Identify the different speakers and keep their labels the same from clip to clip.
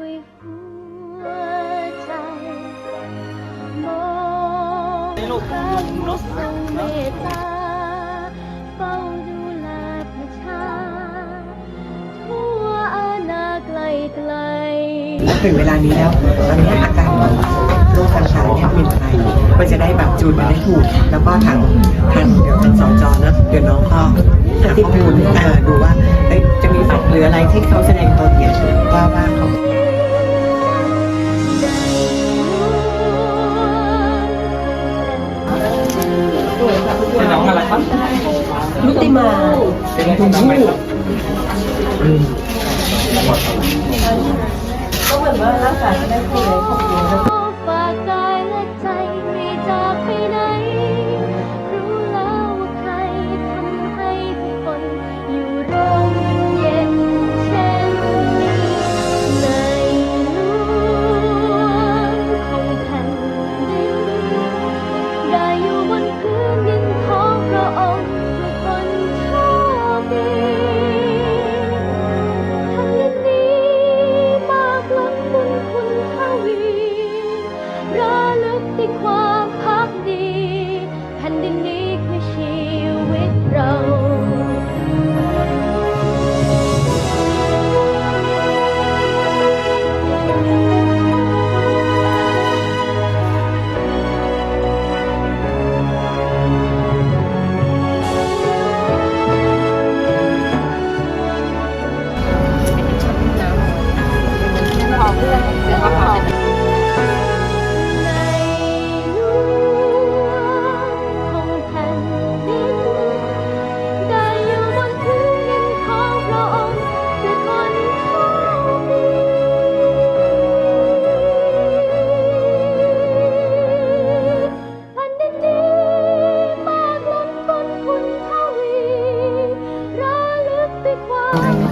Speaker 1: ด้วย
Speaker 2: หัว
Speaker 3: ใจมองพระผู้ทรงเมตตาเฝ้าดูแลประชา ทั่วอาณาไกลไกล
Speaker 4: ถึงเวลานี้แล้วตอนนี้อาการของโรคต่างๆเนี่ยเป็นอะไรก็จะได้แบบจูนมาได้ถูก แล้วก็ทางทางเดี๋ยวทางสจเนอะเดี๋ยวน้องก็หาข้อมูลเอ่อดูว่าเอ้ยจะมีบัตรหรืออะไรที่เขาแสดงตนเนี่ยว่าว่าเขา
Speaker 2: เป็นน้องอะไรครับ
Speaker 4: ลุติมา
Speaker 2: เป็นคุณผู้
Speaker 4: ก็เหมือนว่ารักษาไม่ได้คุยเลย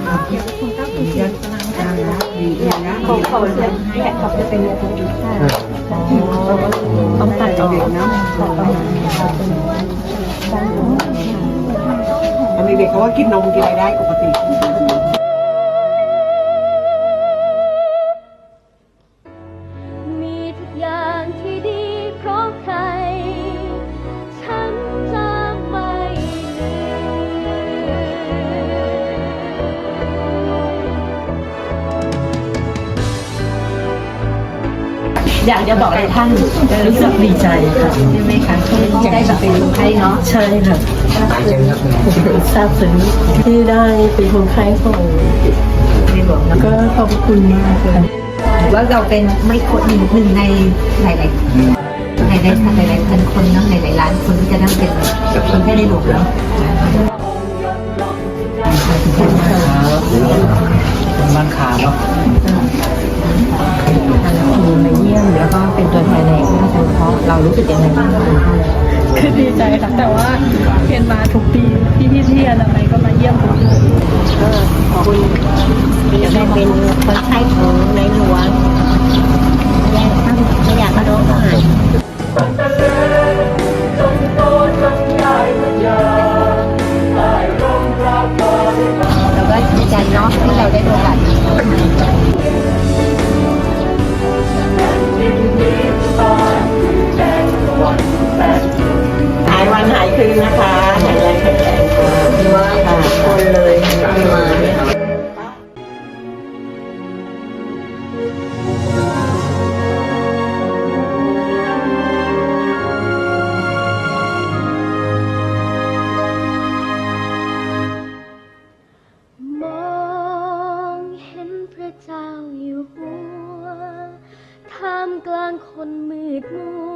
Speaker 4: ควา
Speaker 3: มรักเขาเสียงแข
Speaker 4: กขับจะเป็นยาติดได้ต้องตัดออกนะตอนเด็กเขาว่ากินนมกินอะไรได้ปกติ
Speaker 3: อยา
Speaker 5: กจะบอกอะไรท่านรู้สึกดีใจค่ะใช่ไหมคะที่ได้แบบเป็นคนไข้เนาะใช่ค่ะทราบซึ้งที่ได้เป็นคนไข้ของในหลวงแล้วก็ขอบคุณมากเลย
Speaker 6: ว่าเราเป็นไม่คนหนึ่งหนึ่งในหลายๆหลายๆหลายหลายๆพันคนเนาะหลายหลายๆล้านคนที่จะนั่งเป็นคนแค่ในหลวงเนาะ
Speaker 2: เป็นบ้านขาเนาะ
Speaker 5: คื
Speaker 7: อดีใจค่ะแต่ว่าเห็นมาทุกปีพี่พี่ที่อนอะไรก็มาเยี่ยมทุกปีา
Speaker 5: งคนมืด
Speaker 6: มั
Speaker 4: ว